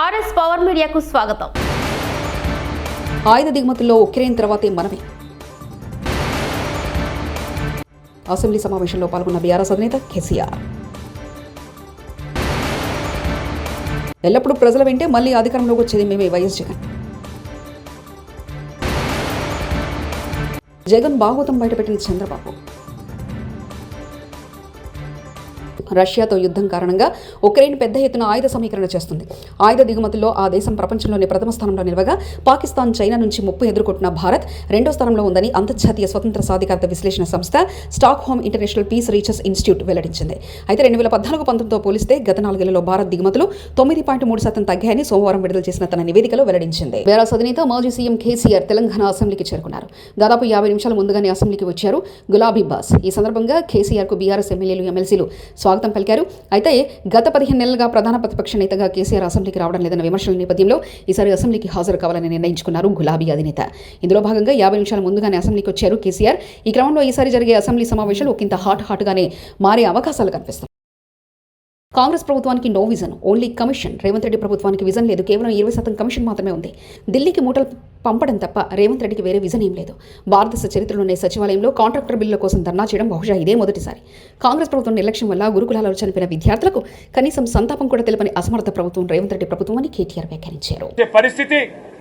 RS power మీడియాకు స్వాగతం. ఆయుధ దిగుమతుల్లో ఉక్రెయిన్ తర్వాతే మనమే. అసెంబ్లీ సమావేశంలో పాల్గొన్న బీఆర్ఎస్ అధినేత కేసీఆర్. ఎల్లప్పుడూ ప్రజల వెంటే మళ్ళీ అధికారంలోకి వచ్చేది మేమే వైఎస్ జగన్. జగన్ భాగవతం బయటపెట్టిన చంద్రబాబు. రష్యాతో యుద్ధం కారణంగా ఉక్రెయిన్ పెద్ద ఎత్తున ఆయుధ సమీకరణ చేస్తుంది. ఆయుధ దిగుమతుల్లో ఆ దేశం ప్రపంచంలోనే ప్రథమ స్థానంలో నిలవగా పాకిస్తాన్ చైనా నుంచి ముప్పు ఎదుర్కొంటున్న భారత్ రెండో స్థానంలో ఉందని అంతర్జాతీయ స్వతంత్ర సాధికారత విశ్లేషణ సంస్థ Stockholm International Peace Research Institute వెల్లడించింది. అయితే రెండు వేల పద్నాలుగు పంతొమ్మిదితో పోలిస్తే గత నాలుగేళ్ళలో భారత్ దిగుమతులు తొమ్మిది పాయింట్ మూడు శాతం తగ్గాయని సోమవారం విడుదల చేసిన తన నివేదికలో వెల్లడించింది. బీఆర్ఎస్ అధినేత మాజీ సీఎం కేసీఆర్ తెలంగాణ అసెంబ్లీకి చేరుకున్నారు. దాదాపు యాభై నిమిషాల ముందుగానే అసెంబ్లీకి వచ్చారు గులాబీ బాస్. ఈ సందర్భంగా కేసీఆర్కు బీఆర్ఎస్ ఎమ్మెల్యేలు ఎమ్మెల్సీలు స్వాగతం పలికారు. అయితే గత పదిహేను నెలలుగా ప్రధాన ప్రతిపక్ష నేతగా కేసీఆర్ అసెంబ్లీకి రావడం లేదన్న విమర్శల నేపథ్యంలో ఈసారి అసెంబ్లీకి హాజరు కావాలని నిర్ణయించుకున్నారు గులాబీ అధినేత. ఇందులో భాగంగా యాభై నిమిషాల ముందుగానే అసెంబ్లీకి వచ్చారు కేసీఆర్. ఈ క్రమంలో ఈసారి జరిగే అసెంబ్లీ సమావేశాలు ఒకంత హాట్ హాట్గానే మారే అవకాశాలు కనిపిస్తాయి కాంగ్రెస్ ప్రభుత్వానికి no vision only commission Revanth Reddy ప్రభుత్వానికి విజన్ లేదు. కేవలం ఇరవై శాతం కమిషన్ మాత్రమే ఉంది. ఢిల్లీకి మూటలు పంపడం తప్ప రేవంత్ రెడ్డికి వేరే విజన్ ఏం లేదు. భారతదేశ చరిత్రలోనే సచివాలయంలో కాంట్రాక్టర్ బిల్లుల కోసం ధర్నా చేయడం బహుశా ఇదే మొదటిసారి. కాంగ్రెస్ ప్రభుత్వం నిర్లక్ష్యం వల్ల గురుకులాలలో చనిపోయిన విద్యార్థులకు కనీసం సంతాపం కూడా తెలపని అసమర్థ ప్రభుత్వం రేవంత్ రెడ్డి ప్రభుత్వం అని కేటీఆర్ వ్యాఖ్యానించారు. పరిస్థితి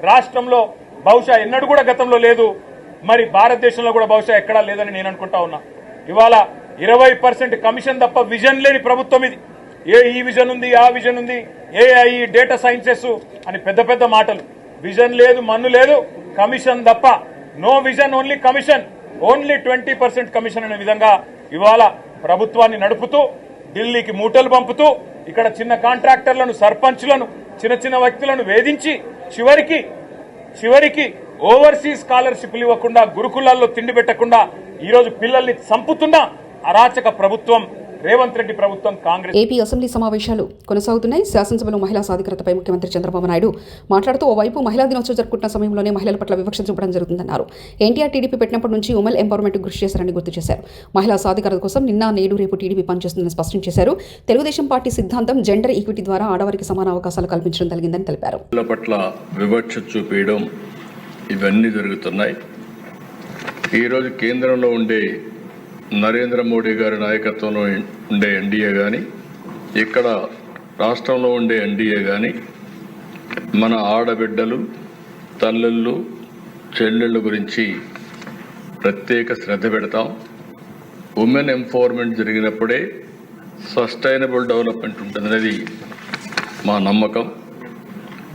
రాష్ట్రంలో బహుశా ఎన్నడూ కూడా గతంలో లేదు. మరి భారతదేశంలో కూడా బహుశా ఎక్కడా లేదని నేను అనుకుంటా ఉన్నా. ఇవాళ ఇరవై పర్సెంట్ కమిషన్ తప్ప విజన్ లేని ప్రభుత్వం ఇది. ఏ ఈ విజన్ ఉంది ఆ విజన్ ఉంది ఏఐ డేటా సైన్సెస్ అని పెద్ద పెద్ద మాటలు. విజన్ లేదు మన్ను లేదు కమిషన్ తప్ప. No vision only commission. Only twenty percent commission అనే విధంగా ఇవాళ ప్రభుత్వాన్ని నడుపుతూ ఢిల్లీకి మూటలు పంపుతూ ఇక్కడ చిన్న కాంట్రాక్టర్లను సర్పంచ్లను చిన్న చిన్న వ్యక్తులను వేధించి చివరికి చివరికి ఓవర్సీస్ స్కాలర్షిప్లు ఇవ్వకుండా గురుకులాల్లో తిండి పెట్టకుండా ఈరోజు పిల్లల్ని చంపుతున్న అరాచక ప్రభుత్వం రేవంత్ రెడ్డి ప్రభుత్వం కాంగ్రెస్ ఏపీ అసెంబ్లీ సమావేశాలు కొనసాగుతున్నాయి. శాసనసభలో మహిళా సాధికారతపై ముఖ్యమంత్రి చంద్రబాబు నాయుడు మాట్లాడుతూ ఓవైపు మహిళా దినోత్సవం జరుపుకుంటున్న సమయంలోనే మహిళల పట్ల వివక్ష చూపడం జరుగుతుందన్నారు. ఎన్టీఆర్ టీడీపీ పెట్టినప్పటి నుంచి ఉమెన్ ఎంపవర్మెంట్ కృషి చేశారని గుర్తు చేశారు. మహిళా సాధికారత కోసం నిన్న నేడు రేపు టీడీపీ పనిచేస్తుందని స్పష్టం చేశారు. తెలుగుదేశం పార్టీ సిద్ధాంతం జెండర్ ఈక్విటీ ద్వారా ఆడవారికి సమాన అవకాశాలు కల్పించడం జరిగిందని తెలిపారు. పట్ల వివక్ష చూపించడం ఇవన్నీ జరుగుతున్నాయి. ఈరోజు కేంద్రంలో ఉండే నరేంద్ర మోడీ గారి నాయకత్వంలో ఉండే ఎన్డీఏ కానీ ఇక్కడ రాష్ట్రంలో ఉండే ఎన్డీఏ కానీ మన ఆడబిడ్డలు తల్లుళ్ళు చెల్లెళ్ళ గురించి ప్రత్యేక శ్రద్ధ పెడతాం. ఉమెన్ ఎంపవర్మెంట్ జరిగినప్పుడే సస్టైనబుల్ డెవలప్మెంట్ ఉంటుందనేది మా నమ్మకం.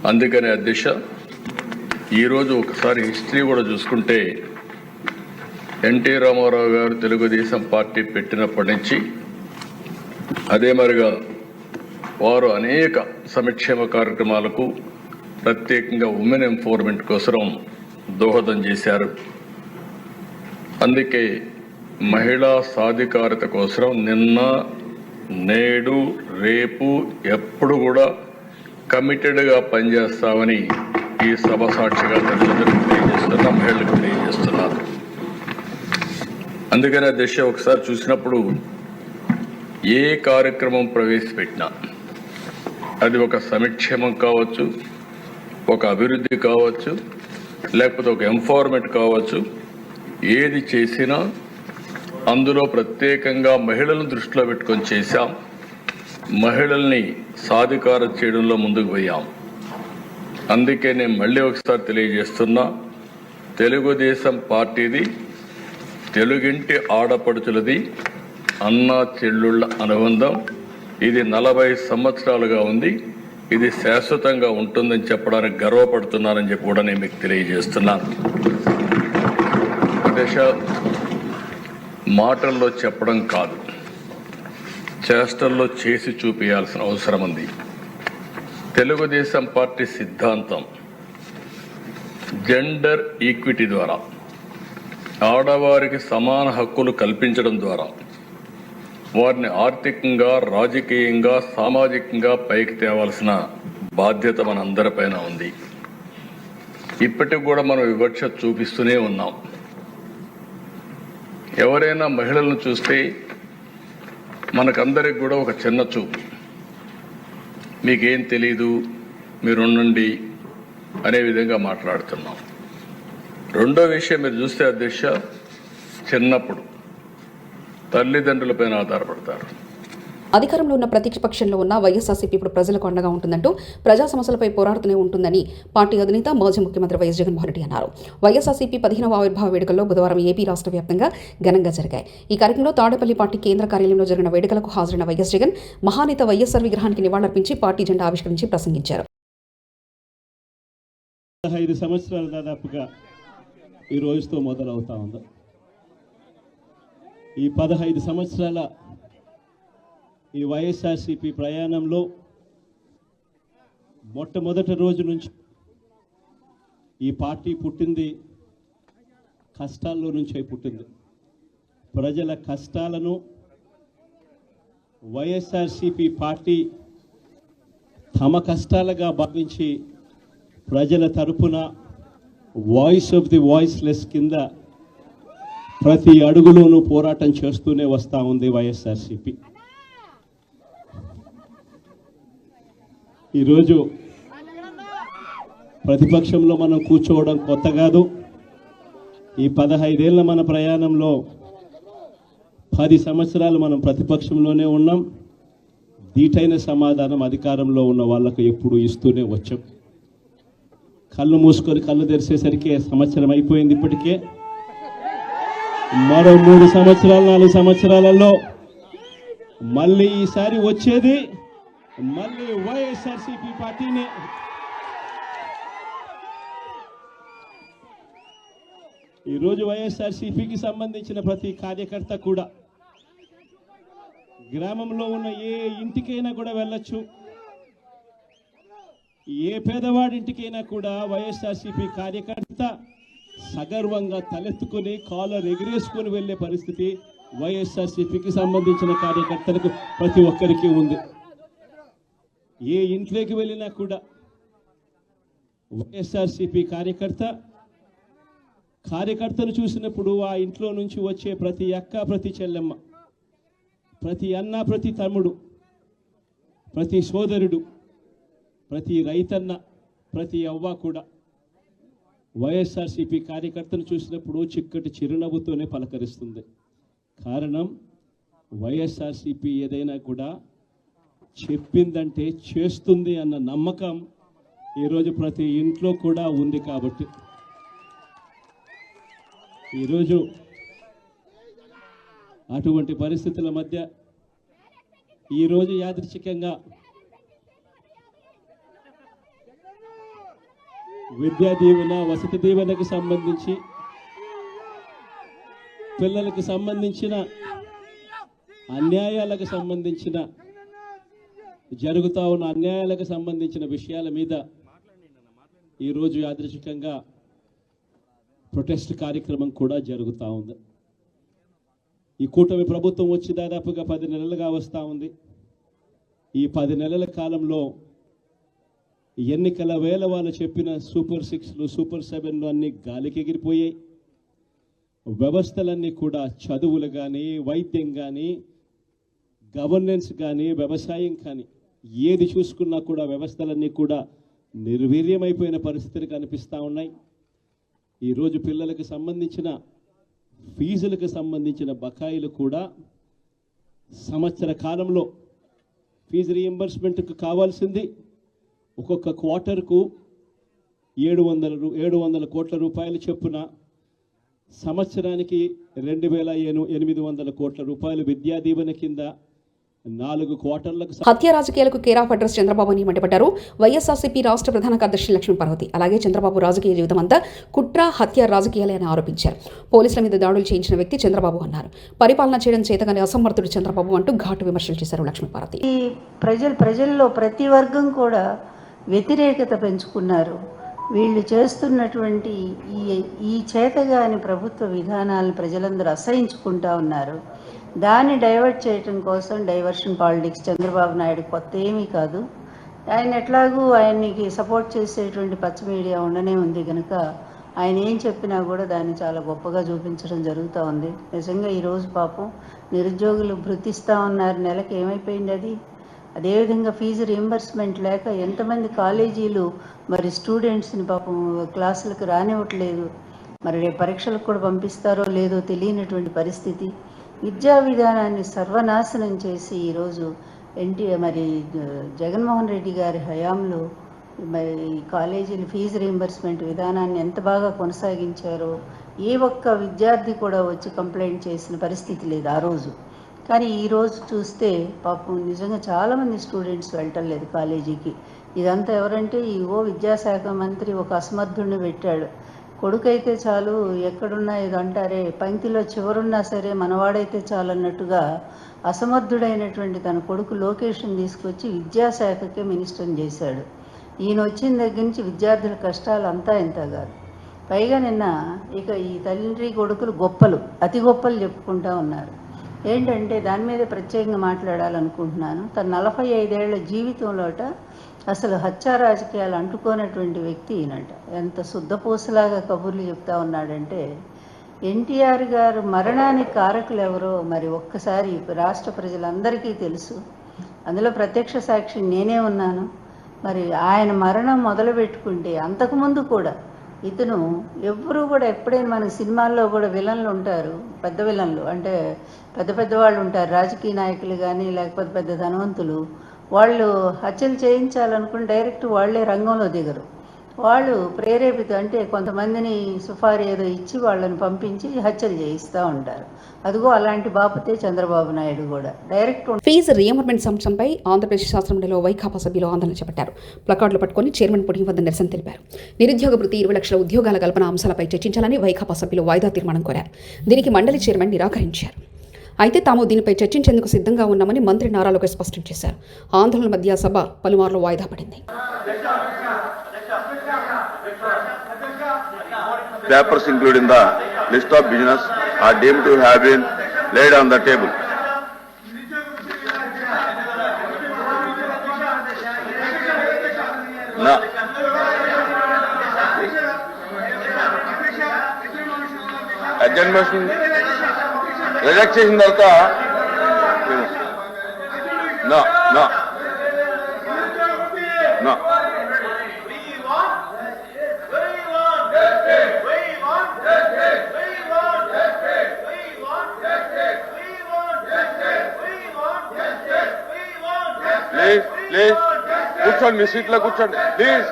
అందుకనే అధ్యక్ష ఈరోజు ఒకసారి హిస్టరీ కూడా చూసుకుంటే ఎన్టీ రామారావు గారు తెలుగుదేశం పార్టీ పెట్టినప్పటి నుంచి అదే మరిగా వారు అనేక సంక్షేమ కార్యక్రమాలకు ప్రత్యేకంగా ఉమెన్ ఎంపవర్మెంట్ కోసం దోహదం చేశారు. అందుకే మహిళా సాధికారత కోసం నిన్న నేడు రేపు ఎప్పుడు కూడా కమిటెడ్గా పనిచేస్తామని ఈ సభ సాక్షిగా తల్లిదండ్రులకు తెలియజేస్తున్నా మహిళలకు తెలియజేస్తున్నారు. అందుకనే దశ ఒకసారి చూసినప్పుడు ఏ కార్యక్రమం ప్రవేశపెట్టినా అది ఒక సంక్షేమం కావచ్చు ఒక అభివృద్ధి కావచ్చు లేకపోతే ఒక ఎంపవర్మెంట్ కావచ్చు. ఏది చేసినా అందులో ప్రత్యేకంగా మహిళలను దృష్టిలో పెట్టుకొని చేశాం. మహిళల్ని సాధికారం చేయడంలో ముందుకు పోయాం. అందుకే నేను మళ్ళీ ఒకసారి తెలియజేస్తున్నా తెలుగుదేశం పార్టీది తెలుగింటి ఆడపడుచులది అన్న చెల్లుళ్ళ అనుబంధం. ఇది నలభై సంవత్సరాలుగా ఉంది. ఇది శాశ్వతంగా ఉంటుందని చెప్పడానికి గర్వపడుతున్నానని చెప్పి కూడా నేను మీకు తెలియజేస్తున్నాను దశ మాటల్లో చెప్పడం కాదు. చేష్టల్లో చేసి చూపించాల్సిన అవసరం ఉంది. తెలుగుదేశం పార్టీ సిద్ధాంతం. జెండర్ ఈక్విటీ ద్వారా. ఆడవారికి సమాన హక్కులు కల్పించడం ద్వారా వారిని ఆర్థికంగా రాజకీయంగా సామాజికంగా పైకి తేవాల్సిన బాధ్యత మనందరిపైన ఉంది. ఇప్పటికి కూడా మనం వివక్ష చూపిస్తూనే ఉన్నాం. ఎవరైనా మహిళలను చూస్తే మనకందరికి కూడా ఒక చిన్న చూపు. మీకేం తెలీదు మీరుండండి అనే విధంగా మాట్లాడుతున్నాం. రెండో విషయం మీరు చూస్తే అధ్యక్ష చిన్నప్పుడు తల్లిదండ్రులపైన ఆధారపడతారు. అధికారంలో ఉన్న ప్రతిపక్షంలో ఉన్న వైఎస్ఆర్సీపీ ఇప్పుడు ప్రజలకు అండగా ఉంటుందంటూ ప్రజా సమస్యలపై పోరాడుతూనే ఉంటుందని పార్టీ అధినేత మాజీ ముఖ్యమంత్రి వైఎస్ జగన్మోహన్ రెడ్డి అన్నారు. వైఎస్ఆర్సీపీ పదిహేనవ ఆవిర్భావ వేడుకల్లో బుధవారం ఏపీ రాష్ట్ర వ్యాప్తంగా ఘనంగా జరిగాయి. ఈ కార్యక్రమంలో తాడేపల్లి పార్టీ కేంద్ర కార్యాలయంలో జరిగిన వేడుకలకు హాజరైన వైఎస్ జగన్ మహానేత వైఎస్ఆర్ విగ్రహానికి నివాళులర్పించి పార్టీ జెండా ఆవిష్కరించి ప్రసంగించారు. సంవత్సరాలు దాదాపుగా ఈ రోజుతో మొదలవుతా ఉంది. ఈ పదహైదు సంవత్సరాల ఈ వైఎస్ఆర్సిపి ప్రయాణంలో మొట్టమొదటి రోజు నుంచి ఈ పార్టీ పుట్టింది కష్టాల్లో నుంచి పుట్టింది. ప్రజల కష్టాలను వైఎస్ఆర్సిపి పార్టీ తమ కష్టాలుగా భావించి ప్రజల తరపున వాయిస్ ఆఫ్ ది వాయిస్లెస్ కింద ప్రతి అడుగులోనూ పోరాటం చేస్తూనే వస్తూ ఉంది వైఎస్ఆర్సిపి. ఈరోజు ప్రతిపక్షంలో మనం కూర్చోవడం కొత్త కాదు. ఈ పదహైదేళ్ళ మన ప్రయాణంలో పది సంవత్సరాలు మనం ప్రతిపక్షంలోనే ఉన్నాం. దీటైన సమాధానం అధికారంలో ఉన్న వాళ్ళకు ఎప్పుడు ఇస్తూనే వచ్చాం. కళ్ళు మూసుకొని కళ్ళు తెరిచేసరికి సంవత్సరం అయిపోయింది ఇప్పటికే. మరో మూడు సంవత్సరాలు నాలుగు సంవత్సరాలలో మళ్ళీ ఈసారి వచ్చేది మళ్ళీ వైఎస్ఆర్సీపీ పార్టీని. ఈరోజు వైఎస్ఆర్సీపీకి సంబంధించిన ప్రతి కార్యకర్త కూడా గ్రామంలో ఉన్న ఏ ఇంటికైనా కూడా వెళ్ళొచ్చు. ఏ పేదవాడింటికైనా కూడా వైఎస్ఆర్సీపీ కార్యకర్త సగర్వంగా తలెత్తుకుని కాలర్ ఎగిరేసుకొని వెళ్ళే పరిస్థితి వైఎస్ఆర్సీపీకి సంబంధించిన కార్యకర్తలకు ప్రతి ఒక్కరికి ఉంది. ఏ ఇంట్లోకి వెళ్ళినా కూడా వైఎస్ఆర్సీపీ కార్యకర్త కార్యకర్తను చూసినప్పుడు ఆ ఇంట్లో నుంచి వచ్చే ప్రతి అక్క ప్రతి చెల్లెమ్మ ప్రతి అన్న ప్రతి తమ్ముడు ప్రతి సోదరుడు ప్రతి రైతన్న ప్రతి అవ్వ కూడా వైఎస్ఆర్సీపీ కార్యకర్తను చూసినప్పుడు చిక్కటి చిరునవ్వుతోనే పలకరిస్తుంది. కారణం వైఎస్ఆర్సీపీ ఏదైనా కూడా చెప్పిందంటే చేస్తుంది అన్న నమ్మకం ఈరోజు ప్రతి ఇంట్లో కూడా ఉంది కాబట్టి. ఈరోజు అటువంటి పరిస్థితుల మధ్య ఈరోజు యాదృచ్ఛికంగా విద్యా దీవెన వసతి దీవెనకు సంబంధించి పిల్లలకు సంబంధించిన అన్యాయాలకు సంబంధించిన జరుగుతూ ఉన్న అన్యాయాలకు సంబంధించిన విషయాల మీద ఈరోజు యాదృచ్ఛికంగా ప్రొటెస్ట్ కార్యక్రమం కూడా జరుగుతూ ఉంది. ఈ కూటమి ప్రభుత్వం వచ్చి దాదాపుగా పది నెలలుగా వస్తూ ఉంది. ఈ పది నెలల కాలంలో ఎన్నికల వేళ వాళ్ళు చెప్పిన సూపర్ సిక్స్లు సూపర్ సెవెన్లు అన్నీ గాలికి ఎగిరిపోయాయి. వ్యవస్థలన్నీ కూడా చదువులు కానీ వైద్యం కానీ గవర్నెన్స్ కానీ వ్యవసాయం కానీ ఏది చూసుకున్నా కూడా వ్యవస్థలన్నీ కూడా నిర్వీర్యమైపోయిన పరిస్థితులు కనిపిస్తూ ఉన్నాయి. ఈరోజు పిల్లలకు సంబంధించిన ఫీజులకు సంబంధించిన బకాయిలు కూడా సంవత్సర కాలంలో ఫీజు రీఎంబర్స్మెంట్కు కావాల్సింది. ఒక్కొక్క క్వార్టర్కు ఏడు వందల రూ ఏడు వందల కోట్ల రూపాయలు చొప్పున సంవత్సరానికి రెండు వేల ఎను- ఎనిమిది వందల కోట్ల రూపాయలు విద్యా దీవెన కింద నాలుగు క్వార్టర్లకు హత్య రాజకీయాలకు కేర్ ఆఫ్ అడ్రస్ చంద్రబాబు అని మండిపడ్డారు వైఎస్ఆర్సీపీ రాష్ట్ర ప్రధాన కార్యదర్శి లక్ష్మీ పార్వతి. అలాగే చంద్రబాబు రాజకీయ జీవితం అంతా కుట్ర హత్య రాజకీయాలే అని ఆరోపించారు. పోలీసుల మీద దాడులు చేయించిన వ్యక్తి చంద్రబాబు అన్నారు. పరిపాలన చేయడం చేతగానే అసమర్థుడు చంద్రబాబు అంటూ ఘాటు విమర్శలు చేశారు లక్ష్మీ పార్వతి. ఈ ప్రజలు ప్రజల్లో ప్రతి వర్గం కూడా వ్యతిరేకత పెంచుకున్నారు. వీళ్ళు చేస్తున్నటువంటి ఈ ఈ చేతగాని ప్రభుత్వ విధానాలను ప్రజలందరూ అసహించుకుంటా ఉన్నారు. దాన్ని డైవర్ట్ చేయటం కోసం డైవర్షన్ పాలిటిక్స్ చంద్రబాబు నాయుడు కొత్త ఏమీ కాదు. ఆయన ఎట్లాగూ ఆయనకి సపోర్ట్ చేసేటువంటి పచ్చ మీడియా ఉండనే ఉంది కనుక ఆయన ఏం చెప్పినా కూడా దాన్ని చాలా గొప్పగా చూపించడం జరుగుతూ ఉంది. నిజంగా ఈరోజు పాపం నిరుద్యోగులు భృతిస్తూ ఉన్నారు. నెలకి ఏమైపోయింది అది? అదేవిధంగా ఫీజు రీంబర్స్మెంట్ లేక ఎంతమంది కాలేజీలు మరి స్టూడెంట్స్ని పాపం క్లాసులకు రానివ్వట్లేదు. మరి రేపు పరీక్షలకు కూడా పంపిస్తారో లేదో తెలియనటువంటి పరిస్థితి. విద్యా విధానాన్ని సర్వనాశనం చేసి ఈరోజు ఎన్టీ మరి జగన్మోహన్ రెడ్డి గారి హయాంలో మరి ఈ ఫీజు రీంబర్స్మెంట్ విధానాన్ని ఎంత బాగా కొనసాగించారో ఏ ఒక్క విద్యార్థి కూడా వచ్చి కంప్లైంట్ చేసిన పరిస్థితి లేదు ఆ రోజు. కానీ ఈరోజు చూస్తే పాపం నిజంగా చాలామంది స్టూడెంట్స్ వెళ్ళటం లేదు కాలేజీకి. ఇదంతా ఎవరంటే ఈ ఓ విద్యాశాఖ మంత్రి ఒక అసమర్థుడిని పెట్టాడు. కొడుకైతే చాలు ఎక్కడున్నా ఇది అంటారే పంక్తిలో చివరున్నా సరే మనవాడైతే చాలు అన్నట్టుగా అసమర్థుడైనటువంటి తన కొడుకు లోకేష్ని తీసుకొచ్చి విద్యాశాఖకే మినిస్టర్ని చేశాడు. ఈయన వచ్చిన దగ్గర నుంచి విద్యార్థుల కష్టాలు అంతా ఇంత కాదు. పైగా నిన్న ఇక ఈ తండ్రి కొడుకులు గొప్పలు అతి గొప్పలు చెప్పుకుంటా ఉన్నారు. ఏంటంటే దాని మీద ప్రత్యేకంగా మాట్లాడాలనుకుంటున్నాను. తన నలభై ఐదేళ్ళ జీవితంలోట అసలు హత్యా రాజకీయాలు అంటుకోనటువంటి వ్యక్తి ఈయనట. ఎంత శుద్ధపూసలాగా కబుర్లు చెప్తా ఉన్నాడంటే ఎన్టీఆర్ గారు మరణానికి కారకులు ఎవరో మరి ఒక్కసారి రాష్ట్ర ప్రజలందరికీ తెలుసు. అందులో ప్రత్యక్ష సాక్షి నేనే ఉన్నాను. మరి ఆయన మరణం మొదలు పెట్టుకుంటే అంతకుముందు కూడా ఇతను ఎవ్వరూ కూడా ఎప్పుడైనా మన సినిమాల్లో కూడా విలన్లు ఉంటారు పెద్ద విలన్లు. అంటే పెద్ద పెద్ద వాళ్ళు ఉంటారు రాజకీయ నాయకులు కానీ లేకపోతే పెద్ద ధనవంతులు. వాళ్ళు హత్యలు చేయించాలనుకుని డైరెక్ట్ వాళ్ళే రంగంలో దిగరు. వాళ్ళు ప్రేరేపిత అంటే కొంతమందిని సుఫారీ ఏదో ఇచ్చి వాళ్ళని పంపించి హత్యలు చేయిస్తూ ఉంటారు. అదిగో అలాంటి బాపతే చంద్రబాబు నాయుడు కూడా. డైరెక్ట్ ఫీజు రియంబర్మెంట్ అంశంపై ఆంధ్రప్రదేశ్ శాసనమండలిలో వైకాపా సభ్యులు ఆందోళన చేపట్టారు. ప్లకార్డులు పట్టుకుని చైర్మన్ పుడింగ్ వద్ద నిరసన తెలిపారు. నిరుద్యోగ వృత్తి ఇరవై లక్షల ఉద్యోగాల కల్పన అంశాలపై చర్చించాలని వైకాపా సభ్యులు వాయిదా తీర్మానం కోరారు. దీనికి మండలి చైర్మన్ నిరాకరించారు. అయితే తాము దీనిపై చర్చించేందుకు సిద్ధంగా ఉన్నామని మంత్రి నారా లోకేష్ స్పష్టం చేశారు. ఆందోళన మధ్య సభ పలుమార్లు వాయిదా పడింది. Papers include in the list of business are deem to have been laid on the table అడ్జన్మేషన్ reject చేసిన తర్వాత నా ప్లీజ్ ప్లీజ్ కూర్చోండి మీ సీట్లో కూర్చోండి ప్లీజ్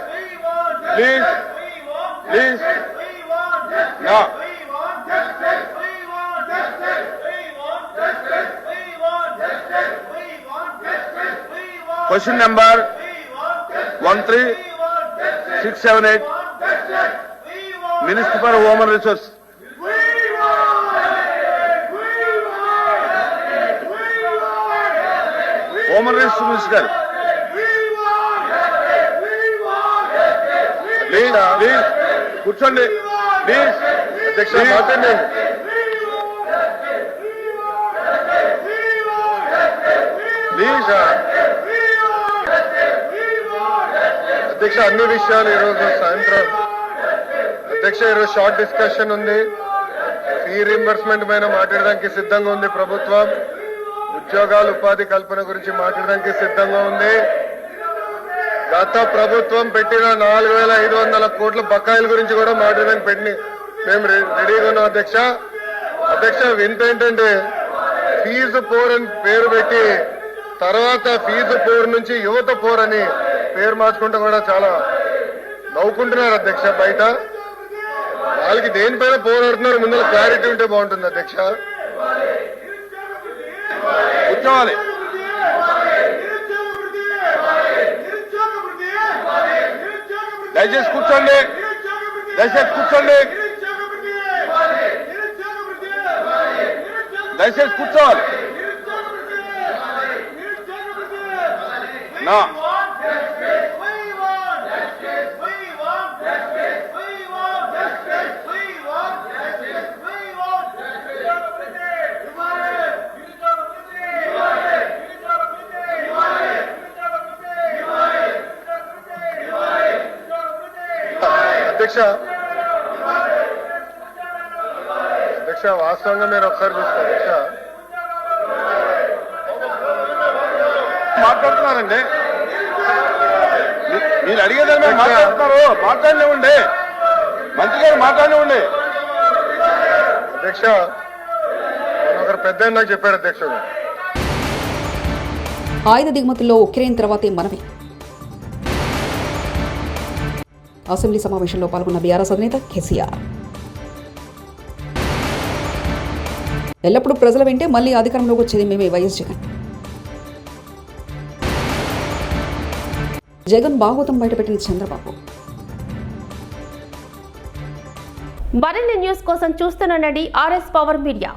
ప్లీజ్ ప్లీజ్ నా question number one three six seven eight minister for human resource human resource minister గారు. Please please కూర్చోండి. ప్లీజ్ అధ్యక్ష మాట్లాడండి. ప్లీజ్ అధ్యక్ష అన్ని విషయాలు ఈరోజు సాయంత్రం. అధ్యక్ష ఈరోజు షార్ట్ డిస్కషన్ ఉంది. ఫీ రీంబర్స్మెంట్ పైన మాట్లాడడానికి సిద్ధంగా ఉంది ప్రభుత్వం. ఉద్యోగాలు ఉపాధి కల్పన గురించి మాట్లాడడానికి సిద్ధంగా ఉంది. గత ప్రభుత్వం పెట్టిన నాలుగు వేల ఐదు వందల కోట్ల బకాయిల గురించి కూడా మాట్లాడడానికి పెట్టి మేము రెడీగా ఉన్నాం అధ్యక్ష. అధ్యక్ష వింత ఏంటంటే ఫీజు పోర్ అని పేరు పెట్టి తర్వాత ఫీజు పోర్ నుంచి యువత పోర్ అని పేరు మార్చుకుంటే కూడా చాలా నవ్వుకుంటున్నారు అధ్యక్ష బయట. వాళ్ళకి దేనిపైన పోరాడుతున్నారు? ముందర క్లారిటీ ఉంటే బాగుంటుంది అధ్యక్ష. కూర్చోవాలి దయచేసి కూర్చోండి. దయచేసి కూర్చోండి. దయచేసి కూర్చోవాలి. నా అధ్యక్ష. అధ్యక్ష వాస్తవంగా మీరు ఒకసారి చూస్తే అధ్యక్ష. మాట్లాడుతున్నారండి. మీరు అడిగేదాని మీద మాట్లాడుతున్నారు. మాట్లాడినివ్వండి. మంత్రి గారు మాట్లాడినివ్వండి. అధ్యక్ష ఒకరు పెద్ద నాకు చెప్పాడు అధ్యక్షుడు ఆయుధ దిగుమతుల్లో ఉక్రెయిన్ తర్వాతే మనమే. అసెంబ్లీ సమావేశంలో పాల్గొన్న బీఆర్ఎస్ అధినేత కేసీఆర్. ఎల్లప్పుడూ ప్రజల వెంటే మళ్ళీ అధికారంలోకి వచ్చేది మేమే వైఎస్ జగన్. జగన్ భాగవతం బయటపెట్టిన చంద్రబాబు. మరిన్ని న్యూస్ కోసం చూస్తున్న నడి ఆర్ఎస్ పవర్ మీడియా.